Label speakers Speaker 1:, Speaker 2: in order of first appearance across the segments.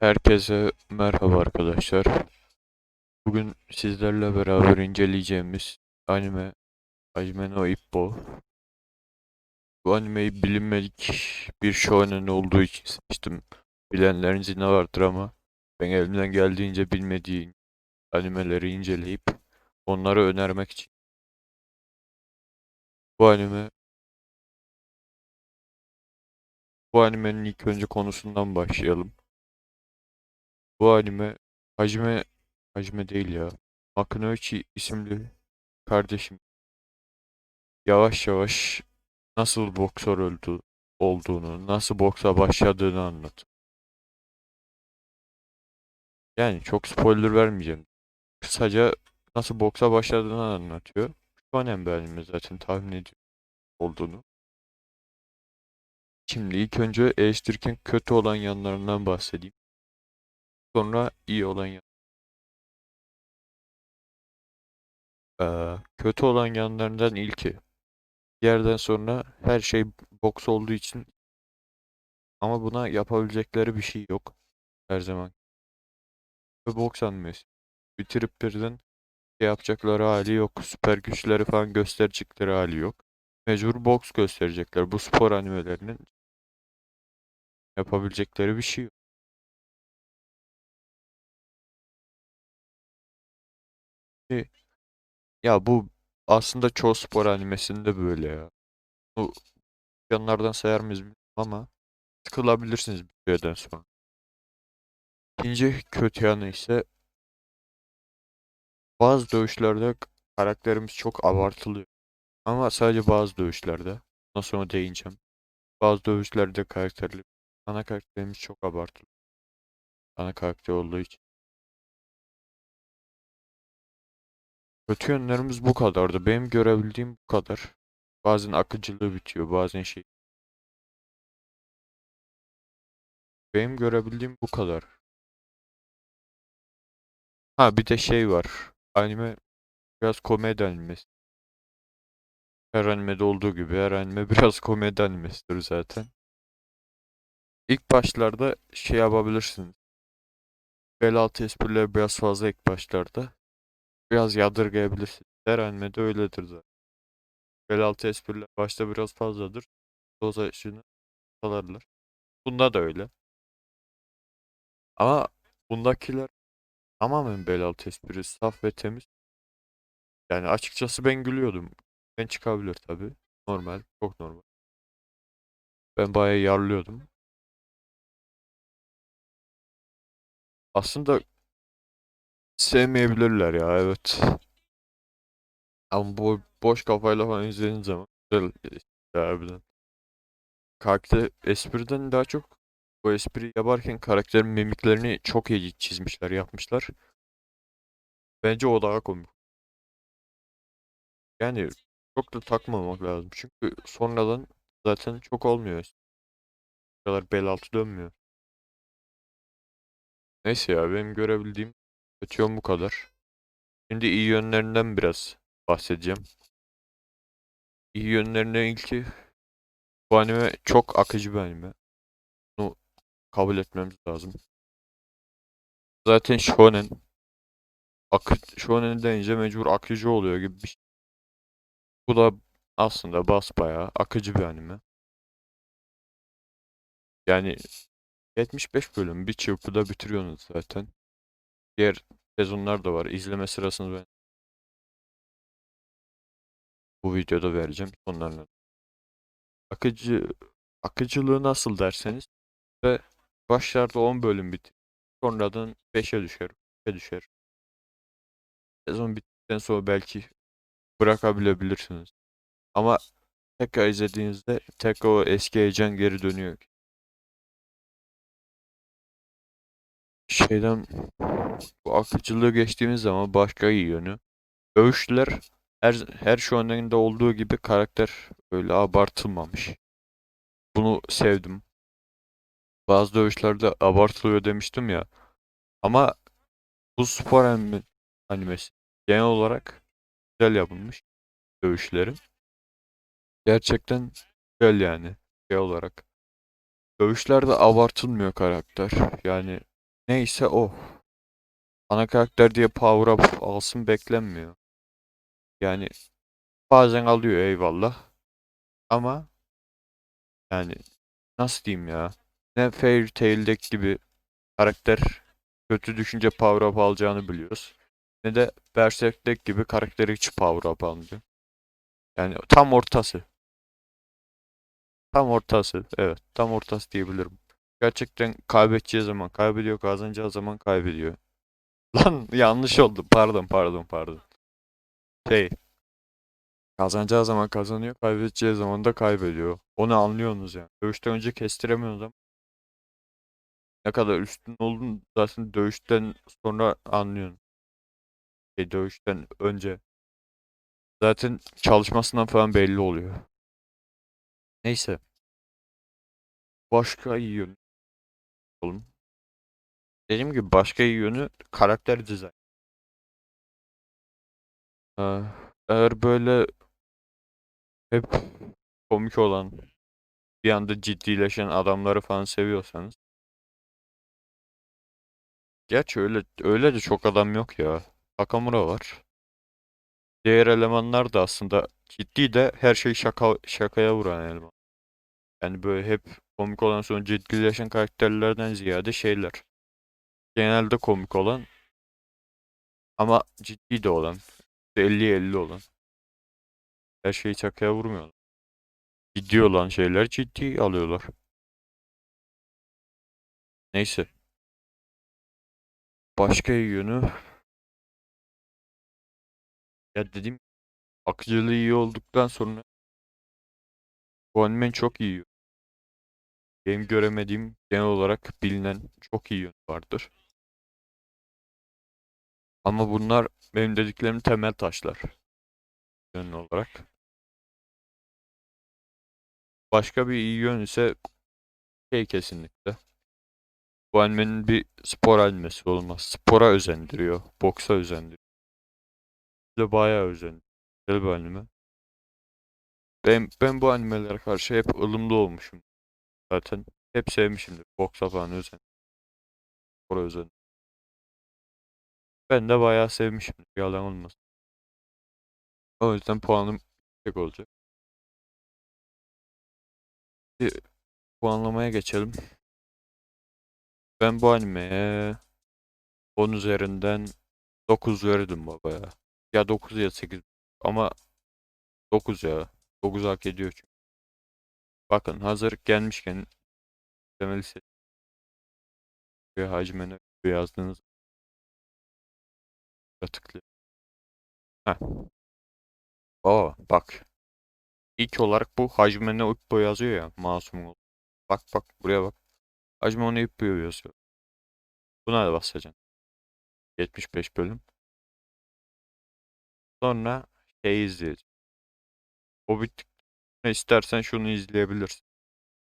Speaker 1: Herkese merhaba arkadaşlar. Bugün sizlerle beraber inceleyeceğimiz anime Hajime no Ippo. Bu animeyi bilinmedik bir shonen olduğu için seçtim. Bilenlerin zine vardır ama ben elimden geldiğince bilmediğim animeleri inceleyip onları önermek için. Bu anime bu animenin ilk önce konusundan başlayalım. Bu anime Hajime Hajime değil ya. Makunoichi isimli kardeşim yavaş yavaş nasıl boksör öldü olduğunu, nasıl boksa başladığını anlat. Yani çok spoiler vermeyeceğim. Kısaca nasıl boksa başladığını anlatıyor. Şu an bir anime zaten tahmin ediyorum olduğunu. Şimdi ilk önce eleştirirken kötü olan yanlarından bahsedeyim. Sonra iyi olan yan. Ee, kötü olan yanlarından ilki. Yerden sonra her şey boks olduğu için ama buna yapabilecekleri bir şey yok. Her zaman. Ve boks animesi. Bitirip birden şey yapacakları hali yok. Süper güçleri falan gösterecekleri hali yok. Mecbur boks gösterecekler. Bu spor animelerinin yapabilecekleri bir şey yok. E, Ya bu aslında çoğu spor animesinde böyle ya. Bu yanlardan sayar mıyız bilmiyorum ama sıkılabilirsiniz bir yerden sonra. İkinci kötü yanı ise bazı dövüşlerde karakterimiz çok abartılıyor. Ama sadece bazı dövüşlerde. Ondan sonra değineceğim. Bazı dövüşlerde karakterli. Ana karakterimiz çok abartılı. Ana karakter olduğu için. Kötü yönlerimiz bu kadardı. Benim görebildiğim bu kadar. Bazen akıcılığı bitiyor, bazen şey. Benim görebildiğim bu kadar. Ha bir de şey var. Anime biraz komedi animesi. Her animede olduğu gibi her anime biraz komedi animesidir zaten. İlk başlarda şey yapabilirsiniz. Bel altı espriler biraz fazla ilk başlarda. Biraz yadırgayabilirsiniz. Her animede öyledir zaten. Bel altı espriler başta biraz fazladır. Dozajını salarlar. Bunda da öyle. Ama bundakiler tamamen bel altı espri. Saf ve temiz. Yani açıkçası ben gülüyordum. Ben çıkabilir tabii. Normal. Çok normal. Ben bayağı yarlıyordum. Aslında sevmeyebilirler ya evet. Ama bu boş kafayla falan izlediğin zaman güzel harbiden. Karakter espriden daha çok bu espri yaparken karakterin mimiklerini çok iyi çizmişler, yapmışlar. Bence o daha komik. Yani çok da takmamak lazım. Çünkü sonradan zaten çok olmuyor. Bu kadar bel altı dönmüyor. Neyse ya benim görebildiğim yön bu kadar. Şimdi iyi yönlerinden biraz bahsedeceğim. İyi yönlerinden ilki bu anime çok akıcı bir anime. Bunu kabul etmemiz lazım. Zaten shonen akı, shonen denince mecbur akıcı oluyor gibi bir şey. Bu da aslında basbayağı akıcı bir anime. Yani 75 bölüm bir çırpıda bitiriyorsunuz zaten. Diğer sezonlar da var. İzleme sırasını ben bu videoda vereceğim sonlarına. Akıcı akıcılığı nasıl derseniz ve başlarda 10 bölüm bitir. Sonradan 5'e düşer. 5'e düşer. Sezon bittikten sonra belki bırakabilebilirsiniz. Ama tekrar izlediğinizde tekrar o eski heyecan geri dönüyor. Şeyden bu akıcılığı geçtiğimiz zaman başka iyi yönü. Dövüşler her, her anında olduğu gibi karakter öyle abartılmamış. Bunu sevdim. Bazı dövüşlerde abartılıyor demiştim ya. Ama bu spor anime, animesi genel olarak güzel yapılmış dövüşleri. Gerçekten güzel yani şey olarak. Dövüşlerde abartılmıyor karakter. Yani neyse o. Ana karakter diye power up alsın beklenmiyor. Yani bazen alıyor eyvallah. Ama yani nasıl diyeyim ya? Ne Fairy Tail'deki gibi karakter kötü düşünce power up alacağını biliyoruz. Ne de Berserk'teki gibi karakteri hiç power up almıyor. Yani tam ortası. Tam ortası. Evet, tam ortası diyebilirim. Gerçekten kaybedeceği zaman kaybediyor, kazanacağı zaman kaybediyor. Lan yanlış oldu. Pardon, pardon, pardon. Şey, kazanacağı zaman kazanıyor, kaybedeceği zaman da kaybediyor. Onu anlıyorsunuz yani. Dövüşten önce kestiremiyorsunuz ama ne kadar üstün olduğunu zaten dövüşten sonra anlıyorsun. Şey, dövüşten önce. Zaten çalışmasından falan belli oluyor. Neyse. Başka yönü. Oğlum. Dediğim gibi başka yönü karakter dizayn. Ee, Eğer böyle hep komik olan bir anda ciddileşen adamları falan seviyorsanız Gerçi öyle öyle de çok adam yok ya. Nakamura var. Diğer elemanlar da aslında ciddi de her şey şaka şakaya vuran eleman. Yani böyle hep komik olan sonra ciddileşen karakterlerden ziyade şeyler. Genelde komik olan ama ciddi de olan. 50-50 olan. Her şeyi şakaya vurmuyorlar. Ciddi olan şeyler ciddi alıyorlar. Neyse. Başka yönü ya dedim akıcılığı iyi olduktan sonra bu animenin çok iyi. Benim göremediğim genel olarak bilinen çok iyi yönü vardır. Ama bunlar benim dediklerimin temel taşlar. Yön olarak. Başka bir iyi yön ise şey kesinlikle. Bu animenin bir spor animesi olmaz. Spora özendiriyor. Boksa özendiriyor. De bayağı özendiriyor. Güzel bir anime. Ben, ben bu animelere karşı hep ılımlı olmuşum. Zaten hep sevmişimdir. Boksa falan özen. Spora özen. Ben de bayağı sevmişimdir. Yalan olmasın. O yüzden puanım yüksek olacak. Bir puanlamaya geçelim. Ben bu animeye 10 üzerinden 9 verirdim baba ya. Ya 9 ya 8 ama 9 ya. 9 hak ediyor çünkü. Bakın hazır gelmişken temel ve hacmine yazdığınız tıklayın. Heh. Aa bak. İlk olarak bu hacmine Uppo yazıyor ya masum Bak bak buraya bak. Hacmine Uppo yazıyor. Buna da basacaksın. 75 bölüm. Sonra şey izleyeceğim. O bittikten istersen şunu izleyebilirsin.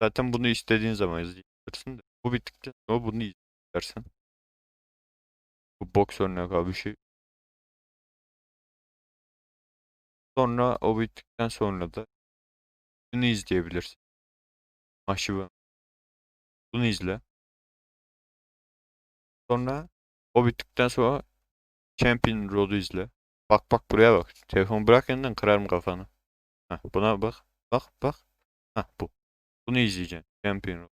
Speaker 1: Zaten bunu istediğin zaman izleyebilirsin de. Bu bittikten sonra bunu izlersen. Bu boks örnek abi bir şey. Sonra o bittikten sonra da bunu izleyebilirsin. Maşıva. Bunu izle. Sonra o bittikten sonra Champion Road'u izle. Bak bak buraya bak. Telefonu bırak elinden kırarım kafanı. Heh, buna bak. Bak bak. Heh, bu. Bunu izleyeceksin. Champion Road.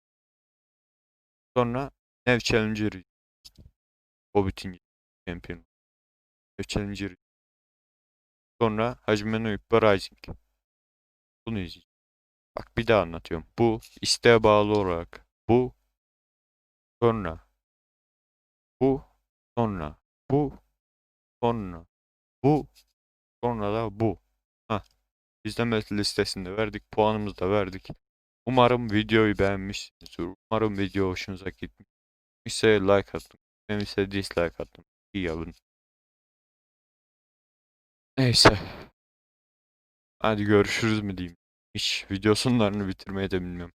Speaker 1: Sonra Nev Challenger. Hobbit'in Champion. Nev Challenger. Sonra Hajime no Ippo Rising. Bunu izleyeceğim. Bak bir daha anlatıyorum. Bu isteğe bağlı olarak. Bu. Sonra. Bu. Sonra. Bu. Sonra. Bu. Sonra da bu. Heh. İzleme listesinde verdik. Puanımızı da verdik. Umarım videoyu beğenmişsinizdir. Umarım video hoşunuza gitmişse like atın. Demişse dislike atın. İyi yapın. Neyse. Hadi görüşürüz mü diyeyim. Hiç video sonlarını bitirmeyi de bilmiyorum.